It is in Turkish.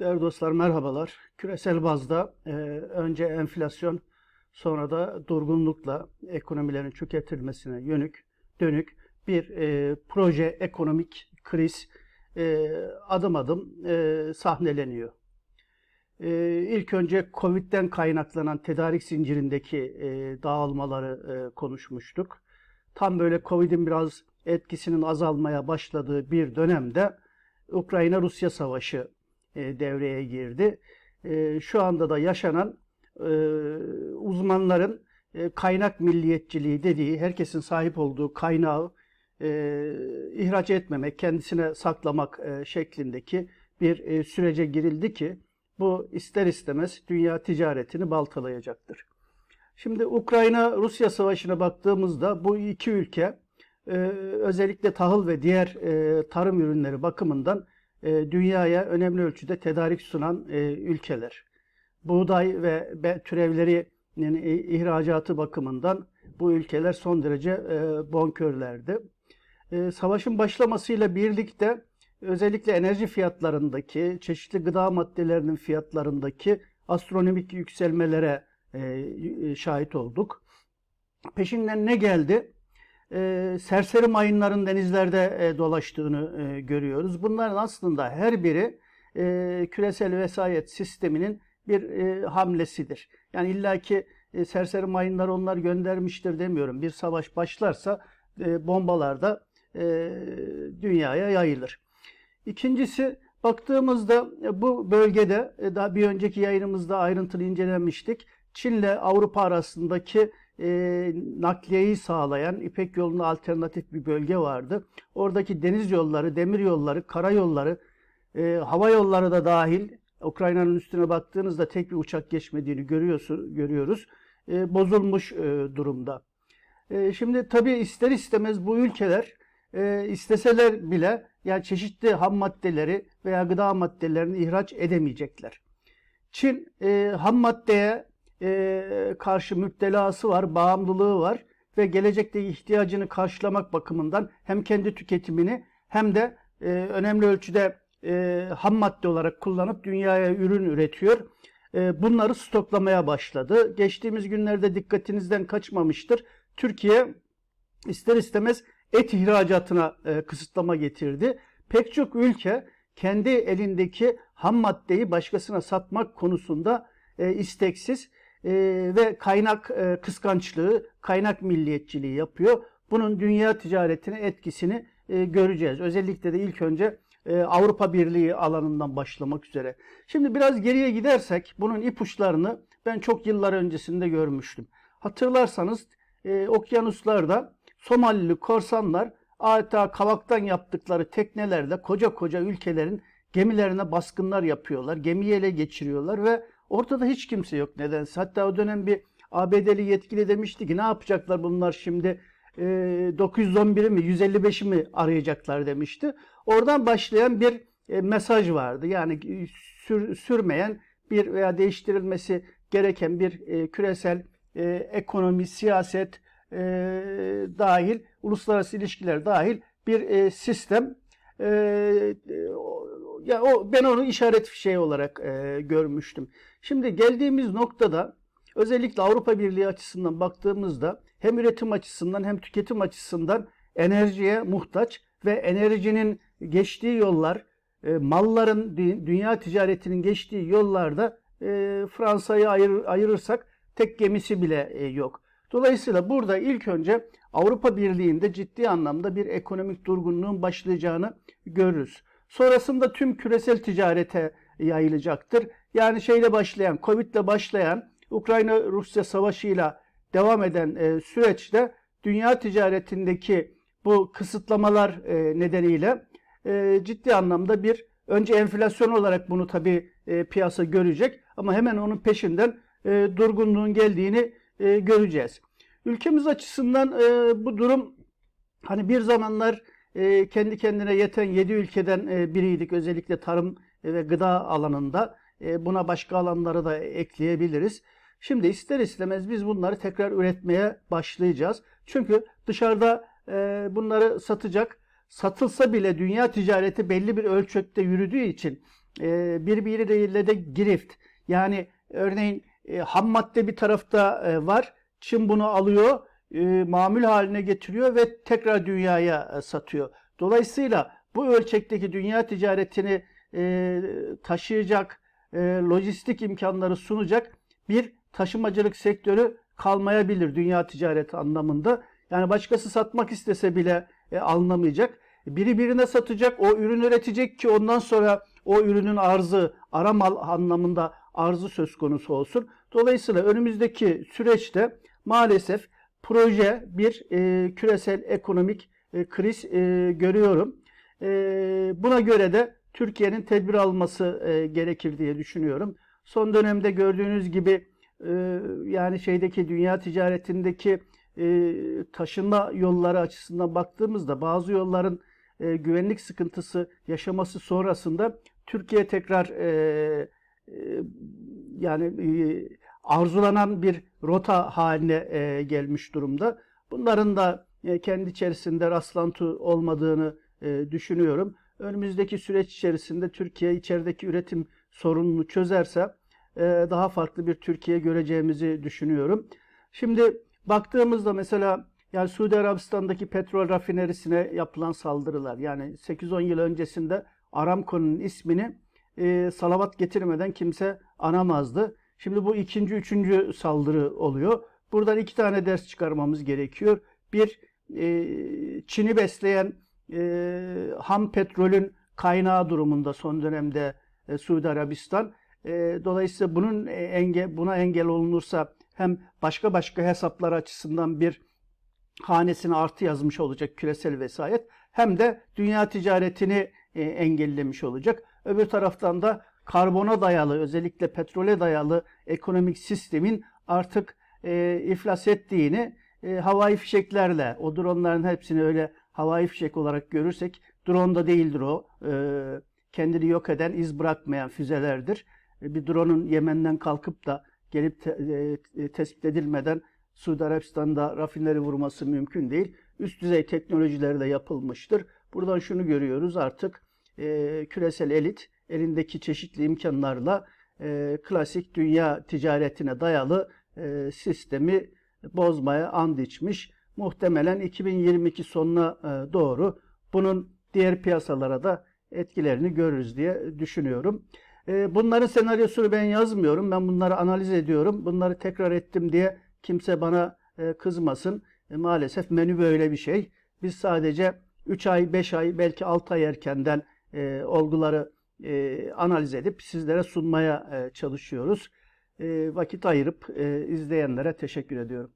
Değerli dostlar merhabalar. Küresel bazda e, önce enflasyon sonra da durgunlukla ekonomilerin çökertilmesine yönük dönük bir e, proje ekonomik kriz e, adım adım e, sahneleniyor. E, ilk önce Covid'den kaynaklanan tedarik zincirindeki e, dağılmaları e, konuşmuştuk. Tam böyle Covid'in biraz etkisinin azalmaya başladığı bir dönemde Ukrayna-Rusya savaşı e, devreye girdi. E, Şu anda da yaşanan e, uzmanların kaynak milliyetçiliği dediği, herkesin sahip olduğu kaynağı e, ihraç etmemek, kendisine saklamak şeklindeki bir sürece girildi ki bu ister istemez dünya ticaretini baltalayacaktır. Şimdi Ukrayna-Rusya savaşına baktığımızda bu iki ülke özellikle tahıl ve diğer tarım ürünleri bakımından e, dünyaya önemli ölçüde tedarik sunan e, ülkeler. Buğday ve türevlerinin e, ihracatı bakımından bu ülkeler son derece e, bonkörlerdi. Savaşın başlamasıyla birlikte özellikle enerji fiyatlarındaki, çeşitli gıda maddelerinin fiyatlarındaki astronomik yükselmelere şahit olduk. Peşinden ne geldi? E, serseri mayınların denizlerde e, dolaştığını e, görüyoruz. Bunların aslında her biri e, küresel vesayet sisteminin bir e, hamlesidir. Yani illaki e, serseri mayınlar onlar göndermiştir demiyorum. Bir savaş başlarsa e, bombalar da e, dünyaya yayılır. İkincisi baktığımızda e, bu bölgede e, daha bir önceki yayınımızda ayrıntılı incelemiştik. Çin'le Avrupa arasındaki e, nakliyeyi sağlayan İpek yoluna alternatif bir bölge vardı. Oradaki deniz yolları, demir yolları, karayolları, e, hava yolları da dahil Ukrayna'nın üstüne baktığınızda tek bir uçak geçmediğini görüyorsun, görüyoruz. E, bozulmuş e, durumda. E, şimdi tabii ister istemez bu ülkeler e, isteseler bile yani çeşitli ham maddeleri veya gıda maddelerini ihraç edemeyecekler. Çin e, ham maddeye e, karşı müptelası var, bağımlılığı var ve gelecekte ihtiyacını karşılamak bakımından hem kendi tüketimini hem de e, önemli ölçüde e, ham madde olarak kullanıp dünyaya ürün üretiyor. E, bunları stoklamaya başladı. Geçtiğimiz günlerde dikkatinizden kaçmamıştır. Türkiye ister istemez et ihracatına e, kısıtlama getirdi. Pek çok ülke kendi elindeki ham maddeyi başkasına satmak konusunda e, isteksiz e, ve kaynak e, kıskançlığı, kaynak milliyetçiliği yapıyor. Bunun dünya ticaretine etkisini e, göreceğiz. Özellikle de ilk önce e, Avrupa Birliği alanından başlamak üzere. Şimdi biraz geriye gidersek bunun ipuçlarını ben çok yıllar öncesinde görmüştüm. Hatırlarsanız e, okyanuslarda Somalili korsanlar adeta kavaktan yaptıkları teknelerle koca koca ülkelerin gemilerine baskınlar yapıyorlar. Gemiyi ele geçiriyorlar ve ortada hiç kimse yok nedense. Hatta o dönem bir ABD'li yetkili demişti ki ne yapacaklar bunlar şimdi e, 911'i mi 155'i mi arayacaklar demişti. Oradan başlayan bir e, mesaj vardı. Yani e, sür, sürmeyen bir veya değiştirilmesi gereken bir e, küresel e, ekonomi, siyaset e, dahil, uluslararası ilişkiler dahil bir e, sistem. E, o- ya o ben onu işaret fişeği olarak e, görmüştüm. Şimdi geldiğimiz noktada özellikle Avrupa Birliği açısından baktığımızda hem üretim açısından hem tüketim açısından enerjiye muhtaç ve enerjinin geçtiği yollar, e, malların dü- dünya ticaretinin geçtiği yollarda e, Fransa'yı ayır- ayırırsak tek gemisi bile e, yok. Dolayısıyla burada ilk önce Avrupa Birliği'nde ciddi anlamda bir ekonomik durgunluğun başlayacağını görürüz. Sonrasında tüm küresel ticarete yayılacaktır. Yani şeyle başlayan, Covid'le başlayan, Ukrayna-Rusya savaşıyla devam eden e, süreçte dünya ticaretindeki bu kısıtlamalar e, nedeniyle e, ciddi anlamda bir önce enflasyon olarak bunu tabii e, piyasa görecek ama hemen onun peşinden e, durgunluğun geldiğini e, göreceğiz. Ülkemiz açısından e, bu durum hani bir zamanlar e, kendi kendine yeten 7 ülkeden e, biriydik özellikle tarım ve gıda alanında. E, buna başka alanları da ekleyebiliriz. Şimdi ister istemez biz bunları tekrar üretmeye başlayacağız. Çünkü dışarıda e, bunları satacak, satılsa bile dünya ticareti belli bir ölçekte yürüdüğü için e, birbiriyle de girift. Yani örneğin e, ham madde bir tarafta e, var. Çin bunu alıyor, e, mamul haline getiriyor ve tekrar dünyaya e, satıyor. Dolayısıyla bu ölçekteki dünya ticaretini e, taşıyacak, e, lojistik imkanları sunacak bir taşımacılık sektörü kalmayabilir dünya ticareti anlamında. Yani başkası satmak istese bile e, alınamayacak. Biri birine satacak, o ürün üretecek ki ondan sonra o ürünün arzı, ara mal anlamında arzı söz konusu olsun. Dolayısıyla önümüzdeki süreçte maalesef proje bir e, küresel ekonomik e, kriz e, görüyorum. E, buna göre de Türkiye'nin tedbir alması e, gerekir diye düşünüyorum. Son dönemde gördüğünüz gibi e, yani şeydeki dünya ticaretindeki e, taşınma yolları açısından baktığımızda bazı yolların e, güvenlik sıkıntısı yaşaması sonrasında Türkiye tekrar e, e, yani e, arzulanan bir rota haline e, gelmiş durumda. Bunların da e, kendi içerisinde rastlantı olmadığını e, düşünüyorum. Önümüzdeki süreç içerisinde Türkiye içerideki üretim sorununu çözerse e, daha farklı bir Türkiye göreceğimizi düşünüyorum. Şimdi baktığımızda mesela yani Suudi Arabistan'daki petrol rafinerisine yapılan saldırılar yani 8-10 yıl öncesinde Aramco'nun ismini e, salavat getirmeden kimse anamazdı. Şimdi bu ikinci, üçüncü saldırı oluyor. Buradan iki tane ders çıkarmamız gerekiyor. Bir, e, Çin'i besleyen e, ham petrolün kaynağı durumunda son dönemde e, Suudi Arabistan. E, dolayısıyla bunun enge, buna engel olunursa hem başka başka hesaplar açısından bir hanesine artı yazmış olacak küresel vesayet hem de dünya ticaretini e, engellemiş olacak. Öbür taraftan da karbona dayalı özellikle petrole dayalı ekonomik sistemin artık e, iflas ettiğini e, havai fişeklerle o dronların hepsini öyle havai fişek olarak görürsek drone da değildir o. E, kendini yok eden, iz bırakmayan füzelerdir. E, bir drone'un Yemen'den kalkıp da gelip te, e, tespit edilmeden Suudi Arabistan'da rafineri vurması mümkün değil. Üst düzey teknolojilerle yapılmıştır. Buradan şunu görüyoruz artık e, küresel elit elindeki çeşitli imkanlarla e, klasik dünya ticaretine dayalı e, sistemi bozmaya and içmiş. Muhtemelen 2022 sonuna e, doğru bunun diğer piyasalara da etkilerini görürüz diye düşünüyorum. E, bunların senaryosunu ben yazmıyorum. Ben bunları analiz ediyorum. Bunları tekrar ettim diye kimse bana e, kızmasın. E, maalesef menü böyle bir şey. Biz sadece 3 ay, 5 ay, belki 6 ay erkenden e, olguları e, analiz edip sizlere sunmaya e, çalışıyoruz. E, vakit ayırıp e, izleyenlere teşekkür ediyorum.